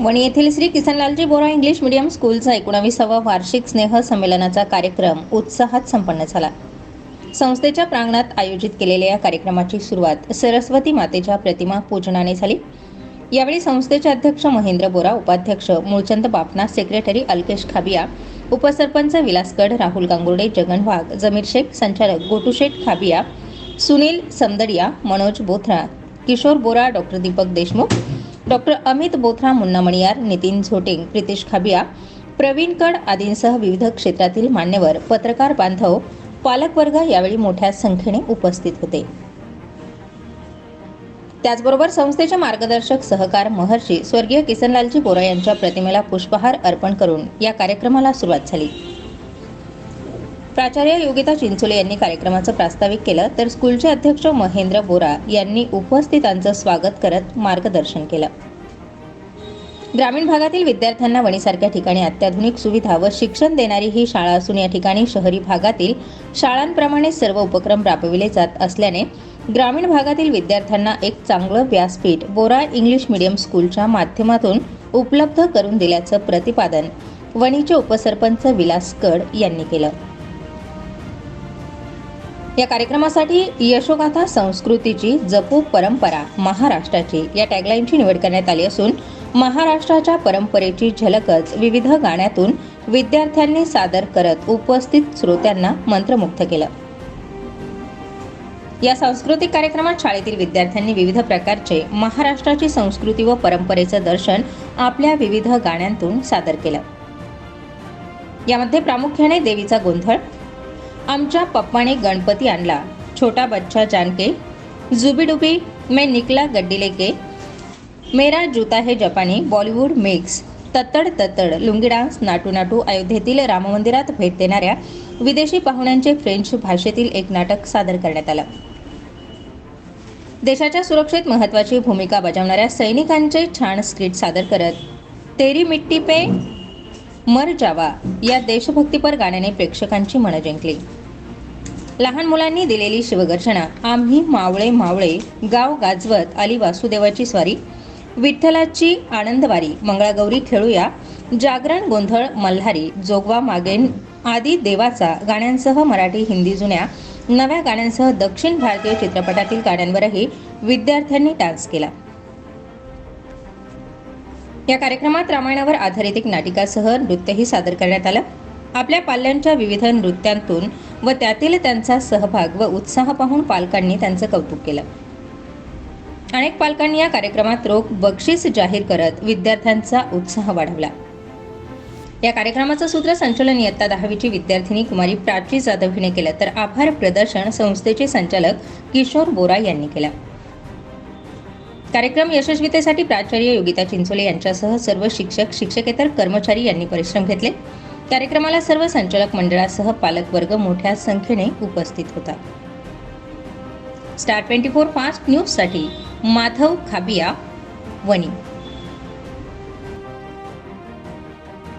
वणी येथील Shri Kisanlalji Bora English medium स्कूलचा एकोणावीसावा वार्षिक स्नेह संमेलनाचा कार्यक्रम उत्साहात संपन्न झाला. संस्थेच्या प्रांगणात आयोजित केलेल्या या कार्यक्रमाची सुरुवात सरस्वती मातेच्या प्रतिमा पूजनाने झाली. यावेळी संस्थेचे अध्यक्ष महेंद्र बोरा उपाध्यक्ष मूळचंद बापना सेक्रेटरी अल्केश खाबिया उपसरपंच विलासगड राहुल गांगुर्डे जगन वाघ जमीर शेख संचालक गोटूशेठ खाबिया सुनील समदडिया मनोज बोथरा किशोर बोरा डॉक्टर दीपक देशमुख डॉक्टर अमित बोथरा मुन्ना मणियार नितीन झोटिंग प्रितेश खाबिया प्रवीण कड आदींसह विविध क्षेत्रातील मान्यवर पत्रकार बांधव पालकवर्ग यावेळी मोठ्या संख्येने उपस्थित होते. त्याचबरोबर संस्थेचे मार्गदर्शक सहकार महर्षी स्वर्गीय किसनलालजी बोरा यांच्या प्रतिमेला पुष्पहार अर्पण करून या कार्यक्रमाला सुरुवात झाली. प्राचार्य योगिता चिंचोले यांनी कार्यक्रमाचं प्रास्ताविक केलं तर स्कूलचे अध्यक्ष महेंद्र बोरा यांनी उपस्थितांचं स्वागत करत मार्गदर्शन केलं. ग्रामीण भागातील विद्यार्थ्यांना वणीसारख्या ठिकाणी अत्याधुनिक सुविधा व शिक्षण देणारी ही शाळा असून या ठिकाणी शहरी भागातील शाळांप्रमाणे सर्व उपक्रम राबविले जात असल्याने ग्रामीण भागातील विद्यार्थ्यांना एक चांगलं व्यासपीठ बोरा इंग्लिश मीडियम स्कूलच्या माध्यमातून उपलब्ध करून दिल्याचं प्रतिपादन वणीचे उपसरपंच विलास कड यांनी केलं. या कार्यक्रमासाठी यशोगाथा संस्कृतीची जपू परंपरा महाराष्ट्राची या टॅगलाईनची निवड करण्यात आली असून महाराष्ट्राच्या परंपरेची झलकच विविध गाण्यातून विद्यार्थ्यांनी सादर करत उपस्थित श्रोत्यांना मंत्रमुग्ध केलं. या सांस्कृतिक कार्यक्रमात शाळेतील विद्यार्थ्यांनी विविध प्रकारचे महाराष्ट्राची संस्कृती व परंपरेचं दर्शन आपल्या विविध गाण्यांतून सादर केलं. यामध्ये प्रामुख्याने देवीचा गोंधळ आमच्या पप्पाने गणपती आणला. छोटा बच्चा जानके. जुबीडुबी मैं निकला गड्डी लेके. मेरा जूता है जपानी Bollywood mix. Tattad Tattad lungi dance Naatu Naatu अयोध्येतील राममंदिरात भेट देणाऱ्या विदेशी पाहुण्यांचे फ्रेंच भाषेतील एक नाटक सादर करण्यात आलं. देशाच्या सुरक्षेत महत्त्वाची भूमिका बजावणाऱ्या सैनिकांचे छान स्क्रिप्ट सादर करत तेरी मिट्टी पे मर जावा या देशभक्तीपर गाण्याने प्रेक्षकांची मनं जिंकली. लहान मुलांनी दिलेली शिवगर्जना. आम्ही मावळे मावळे गाव गाजवत आली वासुदेवाची स्वारी. विठ्ठलाची आनंदवारी मंगळागौरी खेळूया. जागरण गोंधळ मल्हारी जोगवा मागेन आदी देवाचा गाण्यांसह मराठी हिंदी जुन्या. नव्या गाण्यांसह दक्षिण भारतीय चित्रपटातील गाण्यांवरही विद्यार्थ्यांनी डान्स केला. या कार्यक्रमात रामायणावर आधारित एक नाटिकासह नृत्यही सादर करण्यात आलं. आपल्या पाल्यांच्या विविध नृत्यांतून व त्यातील त्यांचा सहभाग व उत्साह पाहून पालकांनी त्यांचं कौतुक केलं. अनेक पालकांनी या कार्यक्रमात रोख बक्षीस जाहीर करत विद्यार्थ्यांचा उत्साह वाढवला. या कार्यक्रमाचं सूत्रसंचलन इयत्ता दहावीची विद्यार्थिनी कुमारी प्राची जाधव हिने केलं तर आभार प्रदर्शन संस्थेचे संचालक किशोर बोरा यांनी केलं. कार्यक्रम यशस्वीतेसाठी प्राचार्य योगिता चिंचोले यांच्यासह सर्व शिक्षक शिक्षकेतर कर्मचारी यांनी परिश्रम घेतले. कार्यक्रमाला सर्व संचालक मंडळासह पालकवर्ग मोठ्या संख्येने उपस्थित होता. स्टार ट्वेंटी फोर फास्ट न्यूजसाठी माधव खाबिया वणी.